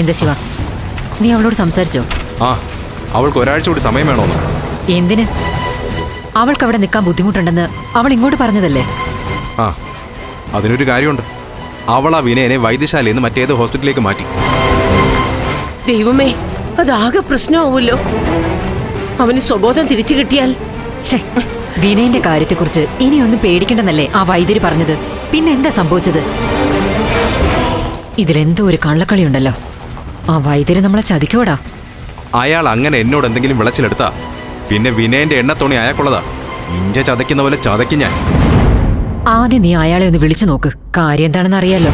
എന്താ ശിവ? നീ അവളോട് സംസാരിച്ചോ? ആ അവൾക്ക് ഒരാഴ്ച കൂടി സമയം വേണോ എന്തിന്? അവൾക്ക് അവിടെ നിൽക്കാൻ ബുദ്ധിമുട്ടുണ്ടെന്ന് അവൾ ഇങ്ങോട്ട് പറഞ്ഞതല്ലേ? ആ അതിനൊരു കാര്യമുണ്ട്. അവൾ ആ വിനയനെ വൈദ്യശാലയിൽ നിന്ന് മറ്റേത് ഹോസ്പിറ്റലിലേക്ക് മാറ്റി. ദൈവമേ അതാകെ പ്രശ്നമാവുമല്ലോ. അവന് സ്വബോധം തിരിച്ചു കിട്ടിയാൽ. വിനയന്റെ കാര്യത്തെക്കുറിച്ച് ഇനിയൊന്നും പേടിക്കണ്ടെന്നല്ലേ ആ വൈദ്യര് പറഞ്ഞത്? പിന്നെന്താ സംഭവിച്ചത്? ഇതിലെന്തോ ഒരു കള്ളക്കളി ഉണ്ടല്ലോ ആ വൈദ്യര് നമ്മളെ ചതിക്കോടാ അയാൾ അങ്ങനെ എന്നോട് എന്തെങ്കിലും വിളച്ചിലെടുത്താ? പിന്നെ വിനയന്റെ എണ്ണത്തോണി അയാൾക്കുള്ളതാ. ഇഞ്ച ചതയ്ക്കുന്ന പോലെ ചതയ്ക്കും ഞാൻ. ആദ്യം നീ അയാളെ ഒന്ന് വിളിച്ചു നോക്ക്. കാര്യം എന്താണെന്ന് അറിയാലോ.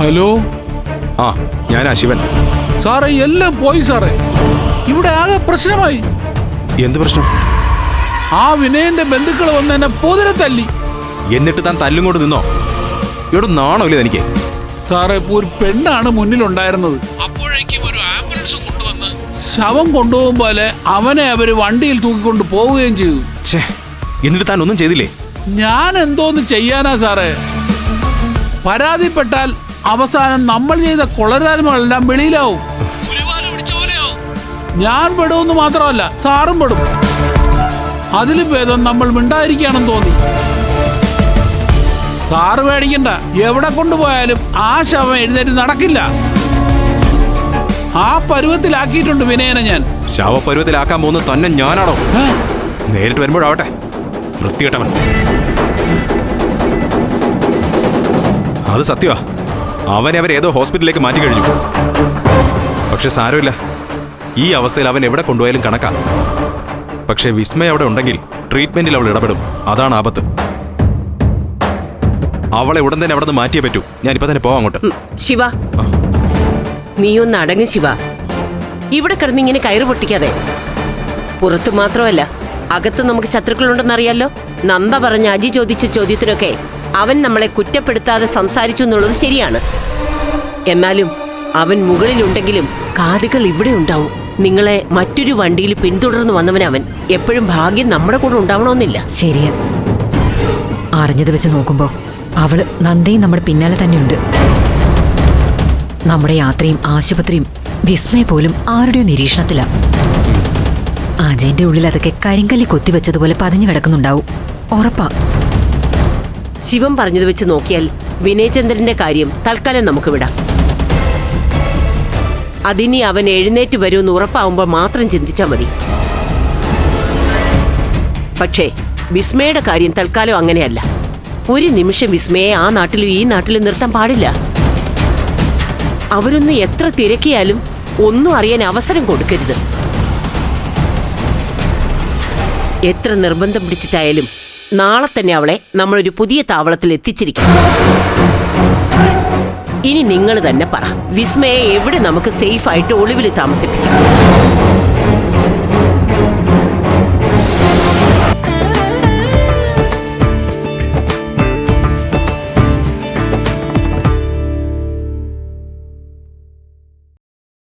ഹലോ? ആ ഞാൻ ശിവൻ. സാറേ എല്ലാം പോയി സാറേ. ഇവിടെ ആകെ പ്രശ്നമായി. എന്ത് പ്രശ്നം? ആ വിനയന്റെ ബന്ധുക്കൾ വന്ന് എന്നെ പൊതിരെ തല്ലി. എന്നിട്ട് താൻ തല്ലും കൊണ്ട് നിന്നോ? ഇവിടെ നാണോ ഇല്ല എനിക്ക് സാറേ ഇപ്പൊ ഒരു പെണ്ണാണ് മുന്നിലുണ്ടായിരുന്നത്. അപ്പോഴേക്കും ഒരു ആംബുലൻസ് കൊണ്ടുവന്ന് ശവം കൊണ്ടുപോകും പോലെ അവനെ അവർ വണ്ടിയിൽ തൂക്കിക്കൊണ്ട് പോവുകയും ചെയ്തു. ഛേ എന്നിട്ട് താൻ ഒന്നും ചെയ്തില്ലേ? ഞാൻ എന്തോന്ന് ചെയ്യാനാ സാറേ? പരാതിപ്പെട്ടാൽ അവസാനം നമ്മൾ ചെയ്ത കൊളരായ്മകളെല്ലാം വെളിയിലാവും. ഞാൻ പെടുമെന്ന് മാത്രമല്ല സാറും പെടും. അതിലും ഭേദം നമ്മൾ മിണ്ടായിരിക്കുകയാണെന്ന് തോന്നി. സാറ് പേടിക്കണ്ട എവിടെ കൊണ്ടുപോയാലും ആ ശവം എഴുന്നേറ്റ് നടക്കില്ല. ആ പരുവത്തിലാക്കിയിട്ടുണ്ട് വിനയനെ ഞാൻ. ശവപരുവത്തിലാക്കാൻ പോകുന്നത് തന്നെ ഞാനാണോ? നേരിട്ട് വരുമ്പോഴാവട്ടെ. വൃത്തികെട്ടവൻ. അത് സത്യമാ അവനെ അവർ ഏതോ ഹോസ്പിറ്റലിലേക്ക് മാറ്റി കഴിഞ്ഞു. പക്ഷെ സാരമില്ല. ഈ അവസ്ഥയിൽ അവൻ എവിടെ കൊണ്ടുപോയാലും കണക്കാ. പക്ഷെ വിസ്മയ അവിടെ ഉണ്ടെങ്കിൽ ട്രീറ്റ്മെന്റിൽ അവൾ ഇടപെടും. അതാണ് ആപത്ത്. അവളെ ഉടൻ തന്നെ അവിടെ നിന്ന് മാറ്റിയേ പറ്റൂ. ഞാനിപ്പോ തന്നെ പോവാം അങ്ങോട്ട്. ശിവ. നീ ഒന്ന് അടങ്ങ് ശിവ. ഇവിടെ കിടന്ന് ഇങ്ങനെ കയറ് പൊട്ടിക്കാതെ. പുറത്തു മാത്രമല്ല അകത്ത് നമുക്ക് ശത്രുക്കളുണ്ടെന്നറിയാലോ. നന്ദ പറഞ്ഞ അജി ചോദിച്ച ചോദ്യത്തിനൊക്കെ അവൻ നമ്മളെ കുറ്റപ്പെടുത്താതെ സംസാരിച്ചു എന്നുള്ളത് ശരിയാണ്. എന്നാലും അവൻ മുകളിലുണ്ടെങ്കിലും കാതുകൾ ഇവിടെ ഉണ്ടാവും. നിങ്ങളെ മറ്റൊരു വണ്ടിയിൽ പിന്തുടർന്ന് വന്നവൻ അവൻ. എപ്പോഴും ഭാഗ്യം നമ്മുടെ കൂടെ ഉണ്ടാവണമെന്നില്ല. ശരിയാ. അറിഞ്ഞത് വെച്ച് നോക്കുമ്പോ അവൾ നന്ദയും നമ്മുടെ പിന്നാലെ തന്നെയുണ്ട്. നമ്മുടെ യാത്രയും ആശുപത്രിയും വിസ്മയ പോലും ആരുടെയോ നിരീക്ഷണത്തിലാ. അജയന്റെ ഉള്ളിൽ അതൊക്കെ കരിങ്കല്ലി കൊത്തിവെച്ചതുപോലെ പതിഞ്ഞു കിടക്കുന്നുണ്ടാവും. ഉറപ്പാ. ശിവൻ പറഞ്ഞത് വെച്ച് നോക്കിയാൽ വിനയചന്ദ്രന്റെ കാര്യം തൽക്കാലം നമുക്ക് വിടാം അതിനി അവൻ എഴുന്നേറ്റ് വരുമെന്ന് ഉറപ്പാവുമ്പോൾ മാത്രം ചിന്തിച്ചാൽ മതി. പക്ഷേ വിസ്മയുടെ കാര്യം തൽക്കാലം അങ്ങനെയല്ല. ഒരു നിമിഷം വിസ്മയെ ആ നാട്ടിലും ഈ നാട്ടിലും നിർത്താൻ പാടില്ല. അവരൊന്ന് എത്ര തിരക്കിയാലും ഒന്നും അറിയാൻ അവസരം കൊടുക്കരുത്. എത്ര നിർബന്ധം പിടിച്ചിട്ടായാലും നാളെ തന്നെ അവളെ നമ്മളൊരു പുതിയ താവളത്തിൽ എത്തിച്ചിരിക്കും. ഇനി നിങ്ങൾ തന്നെ പറ. വിസ്മയെ എവിടെ നമുക്ക് സേഫ് ആയിട്ട് ഒളിവിൽ താമസിപ്പിക്കാം?